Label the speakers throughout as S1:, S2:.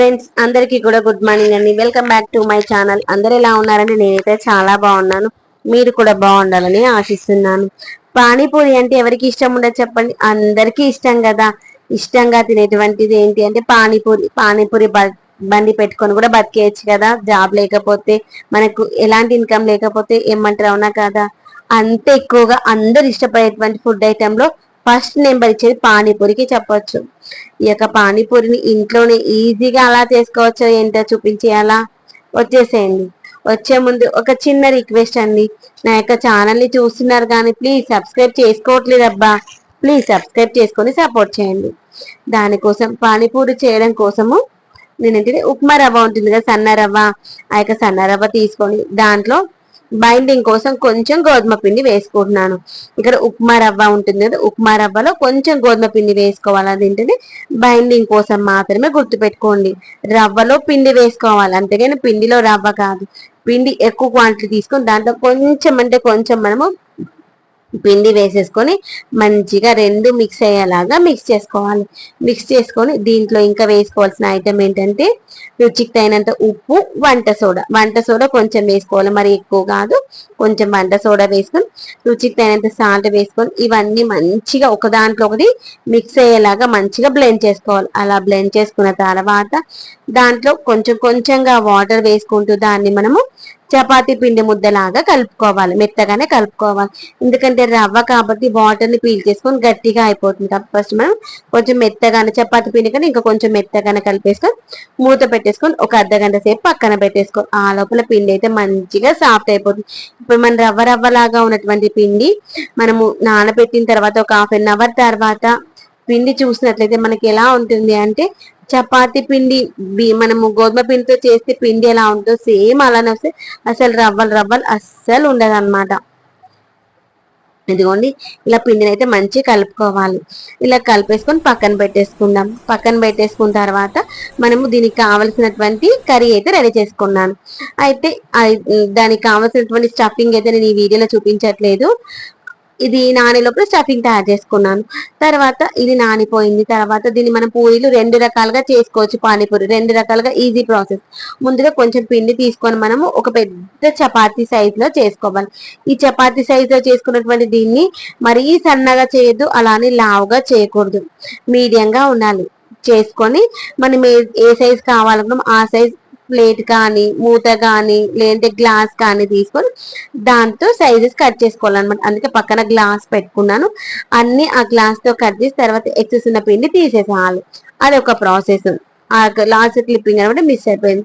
S1: Friends అందరికీ కూడా good morning అండి. Welcome back to my channel అందరు ఎలా ఉన్నారండి? నేనైతే చాలా బాగున్నాను. మీరు కూడా బాగుండాలని ఆశిస్తున్నాను. పానీపూరి అంటే ఎవరికి ఇష్టం ఉండదు చెప్పండి? అందరికీ ఇష్టం కదా. ఇష్టంగా తినేటువంటిది ఏంటి అంటే పానీపూరి. పానీపూరి బ- బండి పెట్టుకొని కూడా బతికేయచ్చు కదా. జాబ్ లేకపోతే మనకు ఎలాంటి ఇన్కమ్ లేకపోతే ఏమంటారు? అవునా కదా? అంత ఎక్కువగా అందరు ఇష్టపడేటువంటి ఫుడ్ ఐటెం లో ఫస్ట్ నెంబర్ ఇచ్చేది పానీపూరికి చెప్పొచ్చు. ఈ యొక్క పానీపూరిని ఇంట్లోనే ఈజీగా అలా చేసుకోవచ్చో ఏంటో చూపించేయాలా? వచ్చేసేయండి. వచ్చే ముందు ఒక చిన్న రిక్వెస్ట్ అండి. నా యొక్క ఛానల్ని చూస్తున్నారు కానీ ప్లీజ్ సబ్స్క్రైబ్ చేసుకోవట్లేదబ్బా. ప్లీజ్ సబ్స్క్రైబ్ చేసుకొని సపోర్ట్ చేయండి. దానికోసం పానీపూరి చేయడం కోసము నేనంటే ఉప్మా రవ్వ ఉంటుంది కదా సన్న రవ్వ. ఆ యొక్క సన్న రవ్వ తీసుకొని దాంట్లో బైండింగ్ కోసం కొంచెం గోధుమ పిండి వేసుకుంటున్నాను. ఇక్కడ ఉప్మా రవ్వ ఉంటుంది కదా ఉప్మా రవ్వలో కొంచెం గోధుమ పిండి వేసుకోవాలి అది ఏంటంటే బైండింగ్ కోసం మాత్రమే గుర్తుపెట్టుకోండి. రవ్వలో పిండి వేసుకోవాలి అంతేగాని పిండిలో రవ్వ కాదు. పిండి ఎక్కువ క్వాంటిటీ తీసుకొని దాంట్లో కొంచెం అంటే కొంచెం మనము పిండి వేసేసుకొని మంచిగా రెండు మిక్స్ అయ్యేలాగా మిక్స్ చేసుకోవాలి. మిక్స్ చేసుకొని దీంట్లో ఇంకా వేసుకోవాల్సిన ఐటమ్ ఏంటంటే రుచికి తగినంత ఉప్పు వంట సోడా. వంట సోడా కొంచెం వేసుకోవాలి. మరి ఎక్కువ కాదు కొంచెం వంట సోడా వేసుకొని రుచికి తగినంత సాల్ట్ వేసుకొని ఇవన్నీ మంచిగా ఒక దాంట్లో ఒకటి మిక్స్ అయ్యేలాగా మంచిగా బ్లెండ్ చేసుకోవాలి. అలా బ్లెండ్ చేసుకున్న తర్వాత దాంట్లో కొంచెం కొంచెంగా వాటర్ వేసుకుంటూ దాన్ని మనము చపాతీ పిండి ముద్దలాగా కలుపుకోవాలి మెత్తగానే కలుపుకోవాలి. ఎందుకంటే రవ్వ కాబట్టి వాటర్ని పీల్ చేసుకొని గట్టిగా అయిపోతుంది. కాబట్టి ఫస్ట్ మనం కొంచెం మెత్తగానే చపాతీ పిండి కానీ ఇంకా కొంచెం మెత్తగానే కలిపేసుకొని మూత పెట్టేసుకొని ఒక అర్ధ గంట సేపు పక్కన పెట్టేసుకోవాలి ఆ లోపల పిండి అయితే మంచిగా సాఫ్ట్ అయిపోతుంది. ఇప్పుడు మన రవ్వ రవ్వ లాగా ఉన్నటువంటి పిండి మనము నానబెట్టిన తర్వాత ఒక హాఫ్ అన్ అవర్ తర్వాత పిండి చూసినట్లయితే మనకి ఎలా ఉంటుంది అంటే చపాతి పిండి బి- మనము గోధుమ పిండితో చేస్తే పిండి ఎలా ఉంటుందో సేమ్ అలానే వస్తే అసలు రవ్వలు రవ్వలు అస్సలు ఉండదు అనమాట ఇదిగోండి ఇలా పిండిని అయితే మంచిగా కలుపుకోవాలి. ఇలా కలిపేసుకొని పక్కన పెట్టేసుకుందాం. పక్కన పెట్టేసుకున్న తర్వాత మనము దీనికి కావలసినటువంటి కర్రీ అయితే రెడీ చేసుకున్నాను. అయితే దానికి కావలసినటువంటి స్టఫింగ్ అయితే నేను ఈ వీడియోలో చూపించట్లేదు. ఇది నానే లోపల స్టఫింగ్ తయారు చేసుకున్నాను. తర్వాత ఇది నానిపోయింది. తర్వాత దీన్ని మనం పూరీలు రెండు రకాలుగా చేసుకోవచ్చు. పానీపూరి రెండు రకాలుగా ఈజీ ప్రాసెస్ ముందుగా కొంచెం పిండి తీసుకొని మనము ఒక పెద్ద చపాతీ సైజ్లో చేసుకోవాలి. ఈ చపాతీ సైజ్లో చేసుకున్నటువంటి దీన్ని మరీ సన్నగా చేయొద్దు అలానే లావుగా చేయకూడదు. మీడియంగా ఉండాలి. చేసుకొని మనం ఏ ఏ సైజ్ కావాలనుకున్నాం ఆ సైజ్ ప్లేట్ కానీ మూత కానీ లేదంటే గ్లాస్ కానీ తీసుకొని దాంతో సైజెస్ కట్ చేసుకోవాలన్నమాట. అందుకే పక్కన గ్లాస్ పెట్టుకున్నాను. అన్ని ఆ గ్లాస్తో కట్ చేసి తర్వాత ఎక్సెస్ ఉన్న పిండి తీసేసేయాలి. అది ఒక ప్రాసెస్ ఆ లాస్ట్ క్లిప్పింగ్ అనమాట మిస్ అయిపోయింది.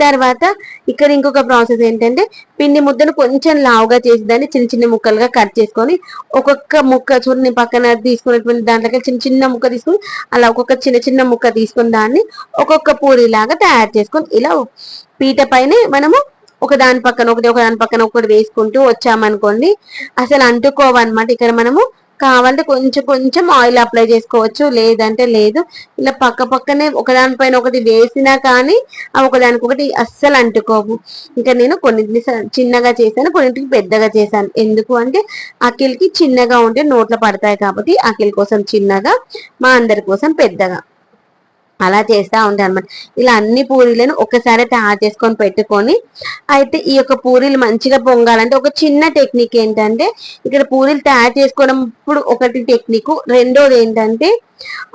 S1: తర్వాత ఇక్కడ ఇంకొక ప్రాసెస్ ఏంటంటే పిండి ముద్దను కొంచెం లావుగా చేసి దాన్ని చిన్న చిన్న ముక్కలుగా కట్ చేసుకొని ఒక్కొక్క ముక్క చూడని పక్కన తీసుకున్నటువంటి దాంట్లో చిన్న చిన్న ముక్క తీసుకొని అలా ఒక్కొక్క చిన్న చిన్న ముక్క తీసుకుని దాన్ని ఒక్కొక్క పూరిలాగా తయారు చేసుకొని ఇలా పీట పైన మనము ఒక దాని పక్కన ఒకటి ఒక దాని పక్కన ఒకటి వేసుకుంటూ వచ్చామనుకోండి. అసలు అంటుకోవన్నమాట. ఇక్కడ మనము కావాలంటే కొంచెం కొంచెం ఆయిల్ అప్లై చేసుకోవచ్చు. లేదంటే లేదు. ఇలా పక్క పక్కనే ఒకదానిపైన ఒకటి వేసినా కానీ అవి ఒకదానికొకటి అస్సలు అంటుకోవు. ఇంకా నేను కొన్నింటిని స- చిన్నగా చేశాను కొన్నింటికి పెద్దగా చేశాను. ఎందుకు అంటే అఖిల్కి చిన్నగా ఉంటే నోట్లో పడతాయి కాబట్టి అఖిల్ కోసం చిన్నగా మా అందరి కోసం పెద్దగా. అలా చేస్తూ ఉంటాయి అనమాట ఇలా అన్ని పూరీలను ఒకసారి తయారు చేసుకొని పెట్టుకొని అయితే ఈ యొక్క పూరీలు మంచిగా పొంగాలంటే ఒక చిన్న టెక్నిక్ ఏంటంటే ఇక్కడ పూరీలు తయారు చేసుకోవడం ఒకటి టెక్నిక్. రెండోది ఏంటంటే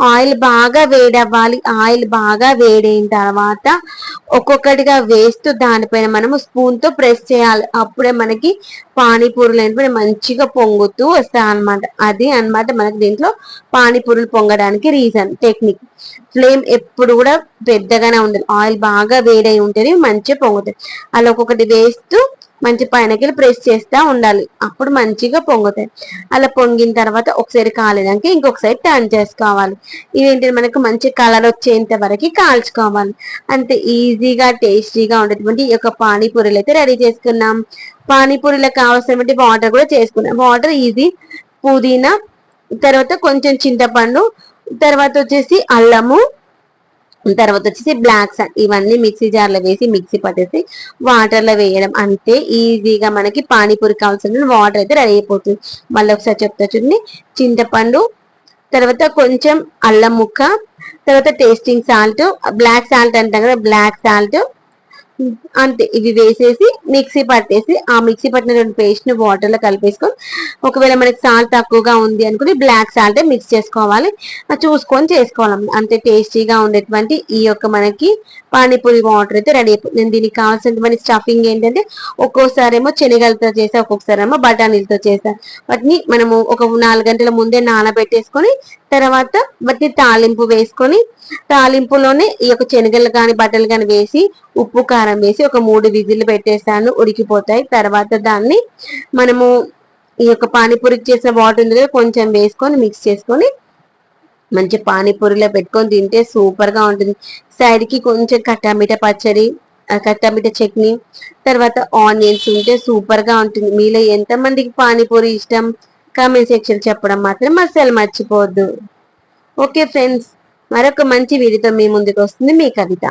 S1: ఆయిల్ బాగా వేడవ్వాలి. ఆయిల్ బాగా వేడైన తర్వాత ఒక్కొక్కటిగా వేస్తూ దానిపైన మనము స్పూన్తో ప్రెస్ చేయాలి. అప్పుడే మనకి పానీపూరులు అనేవి మంచిగా పొంగుతూ వస్తాయి అన్నమాట. అది అన్నమాట మనకి దీంట్లో పానీపూరులు పొంగడానికి రీజన్ టెక్నిక్ ఫ్లేమ్ ఎప్పుడు కూడా పెద్దగానే ఉండాలి ఆయిల్ బాగా వేడై ఉంటుంది మంచిగా పొంగుతాయి. అలా ఒక్కొక్కటి వేస్తూ మంచి పైనకి ప్రెస్ చేస్తూ ఉండాలి. అప్పుడు మంచిగా పొంగుతాయి. అలా పొంగిన తర్వాత ఒకసారి కాలేదాక ఇంకొకసారి టర్న్ చేసుకోవాలి. ఇవేంటి మనకు మంచి కలర్ వచ్చేంత వరకు కాల్చుకోవాలి. అంతే ఈజీగా టేస్టీగా ఉండేటువంటి ఈ యొక్క పానీపూరీలు అయితే రెడీ చేసుకున్నాం. పానీపూరీలకు కావాల్సినటువంటి వాటర్ కూడా చేసుకున్నాం. Water easy. పుదీనా తర్వాత కొంచెం చింతపండు తర్వాత వచ్చేసి అల్లము తర్వాత వచ్చేసి బ్లాక్ సాల్ట్ ఇవన్నీ మిక్సీ జార్లో వేసి మిక్సీ పట్టేసి వాటర్లో వేయడం. అంతే ఈజీగా మనకి పానీపూరి కావాల్సిన వాటర్ అయితే రెడీ అయిపోతుంది. మళ్ళీ ఒకసారి చెప్తా చూడండి. చింతపండు తర్వాత కొంచెం అల్లం ముక్క తర్వాత టేస్టింగ్ సాల్ట్ బ్లాక్ సాల్ట్ అంటాం కదా బ్లాక్ సాల్ట్ అంతే ఇవి వేసేసి మిక్సీ పట్టేసి ఆ మిక్సీ పట్టిన రెండు పేస్ట్ని వాటర్లో కలిపేసుకొని ఒకవేళ మనకి సాల్ట్ తక్కువగా ఉంది అనుకుని బ్లాక్ సాల్ట్ మిక్స్ చేసుకోవాలి. చూసుకొని చేసుకోవాలి. అంతే టేస్టీగా ఉండేటువంటి ఈ యొక్క మనకి పానీపూరి వాటర్ అయితే రెడీ అయిపోయింది నేను దీనికి కావాల్సినటువంటి స్టఫింగ్ ఏంటంటే ఒక్కోసారి ఏమో శనగలతో చేసా ఒక్కొక్కసారి ఏమో బఠానీలతో చేసాను వాటిని మనము ఒక నాలుగు గంటల ముందే నానబెట్టేసుకొని తర్వాత మట్టి తాలింపు వేసుకొని తాలింపులోనే ఈ యొక్క శనగలు కానీ బట్టలు కానీ వేసి ఉప్పు కారం వేసి ఒక మూడు విజిల్లు పెట్టేస్తాను ఉడికిపోతాయి. తర్వాత దాన్ని మనము ఈ యొక్క పానీపూరికి చేసిన వాటర్ ఉంది కదా కొంచెం వేసుకొని మిక్స్ చేసుకొని మంచి పానీపూరిలో పెట్టుకొని తింటే సూపర్గా ఉంటుంది. సైడ్కి కొంచెం కట్టామిట పచ్చడి ఆ కట్టామిట చట్నీ తర్వాత ఆనియన్స్ ఉంటే సూపర్గా ఉంటుంది. మీలో ఎంతమందికి పానీపూరి ఇష్టం? కామెంట్ సెక్షన్ చెప్పడం మాత్రం అసలు మర్చిపోవద్దు. ఓకే ఫ్రెండ్స్ మరొక మంచి వీడియోతో మీ ముందుకు వస్తుంది మీ కవిత.